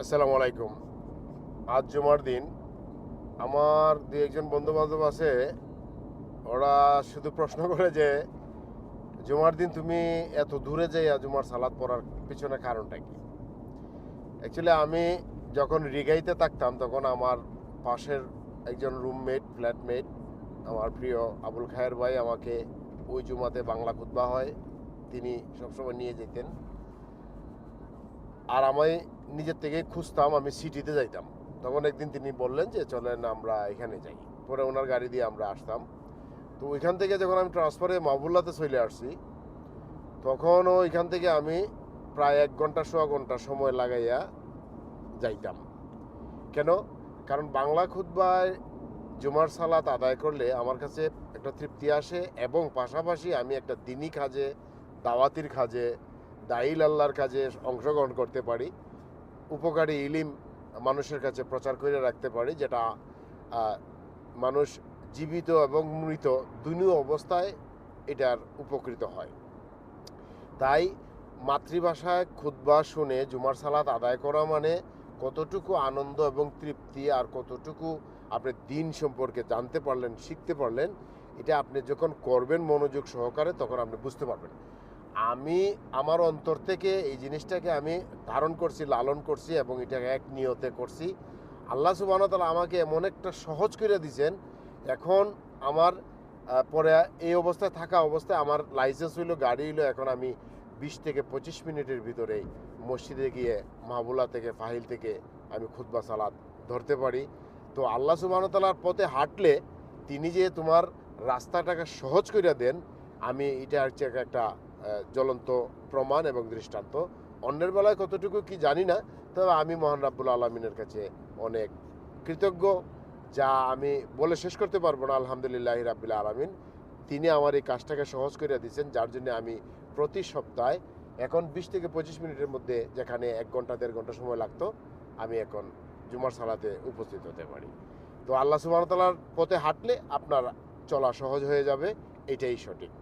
আসসালামু আলাইকুম। আজ জুমার দিন। আমার দু একজন বন্ধু বান্ধব আছে। ওরা শুধু প্রশ্ন করে যে, জুমার দিন তুমি এত দূরে যাইয়া জুমার সালাদ পড়ার পিছনে কারণটা কি? অ্যাকচুয়ালি আমি যখন রিগাইতে থাকতাম, তখন আমার পাশের একজন রুমমেট ফ্ল্যাটমেট আমার প্রিয় আবুল খায়ের ভাই আমাকে ওই জুমাতে বাংলা খুতবা হয়। তিনি সবসময় নিয়ে যেতেন। আর আমি নিজের থেকে খুঁজতাম, আমি সিটিতে যাইতাম। তখন একদিন তিনি বললেন যে, চলেন আমরা এখানে যাই। পরে ওনার গাড়ি দিয়ে আমরা আসতাম। তো ওইখান থেকে যখন আমি ট্রান্সফারে মাহবুল্লাতে চলে আসছি তখন ওইখান থেকে আমি প্রায় এক ঘণ্টা, সোয়া ঘণ্টা সময় লাগাইয়া যাইতাম। কেন? কারণ বাংলা খুতবায় জুমার সালাত আদায় করলে আমার কাছে একটা তৃপ্তি আসে এবং পাশাপাশি আমি একটা দিনই কাজে, দাওয়াতির কাজে দাইল আল্লাহর কাজে অংশগ্রহণ করতে পারি। উপকারী ইলিম মানুষের কাছে প্রচার করে রাখতে পারি, যেটা মানুষ জীবিত এবং মৃত দুনু অবস্থায় এটার উপকৃত হয়। তাই মাতৃভাষায় খুতবা শুনে জুমার সালাত আদায় করা মানে কতটুকু আনন্দ এবং তৃপ্তি আর কতটুকু আপনি দিন সম্পর্কে জানতে পারলেন, শিখতে পারলেন, এটা আপনি যখন করবেন মনোযোগ সহকারে, তখন আপনি বুঝতে পারবেন। আমি আমার অন্তর থেকে এই জিনিসটাকে আমি ধারণ করছি, লালন করছি এবং এটাকে এক নিয়তে করছি। আল্লাহ সুবাহ তালা আমাকে এমন একটা সহজ করে দিয়েছেন এখন আমার পরে এই অবস্থায় থাকা অবস্থায় আমার লাইসেন্স হইল, গাড়ি হইল, এখন আমি বিশ থেকে পঁচিশ মিনিটের ভিতরে মসজিদে গিয়ে মাহবুলা থেকে, ফাহিল থেকে আমি খুতবা সালাদ ধরতে পারি। তো আল্লাহ সুবাহ তালার পথে হাঁটলে তিনি যে তোমার রাস্তাটাকে সহজ করে দেন, আমি এটা হচ্ছে একটা জ্বলন্ত প্রমাণ এবং দৃষ্টান্ত। অন্যের বেলায় কতটুকু কি জানি না, তবে আমি মহান রাব্বুল আলমিনের কাছে অনেক কৃতজ্ঞ, যা আমি বলে শেষ করতে পারব না, আলহামদুলিল্লাহ রাব্বিল আলমিন। তিনি আমার এই কাজটাকে সহজ করে দিয়েছেন, যার জন্য আমি প্রতি সপ্তাহে এখন বিশ থেকে পঁচিশ মিনিটের মধ্যে যেখানে এক ঘণ্টা, দেড় ঘণ্টা সময় লাগতো, আমি এখন জুমার সালাতে উপস্থিত হতে পারি। তো আল্লাহ সুবাহতালার পথে হাঁটলে আপনার চলা সহজ হয়ে যাবে, এটাই সঠিক।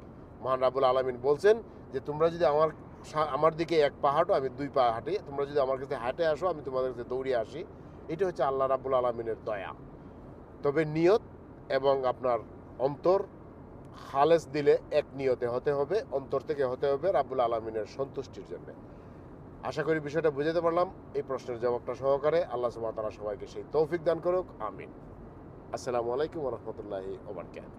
মহান রাবুল আলমিন বলছেন যে, তোমরা যদি আমার আমার দিকে এক পা হাঁটো, আমি দুই পা হাঁটি, তোমরা যদি আমার কাছে হাঁটে আসো, আমি তোমাদের কাছে দৌড়ে আসি। এটা হচ্ছে আল্লাহ রাবুল আলমিনের দয়া। তবে নিয়ত এবং আপনার অন্তর খালেস দিলে এক নিয়তে হতে হবে, অন্তর থেকে হতে হবে রাবুল আলমিনের সন্তুষ্টির জন্য। আশা করি বিষয়টা বুঝাতে পারলাম। এই প্রশ্নের জবাবটা সহকারে আল্লাহ সুবাহ তালা সবাইকে সেই তৌফিক দান করুক। আমিন। আসসালামু আলাইকুম রহমতুল্লাহি ওবরকাত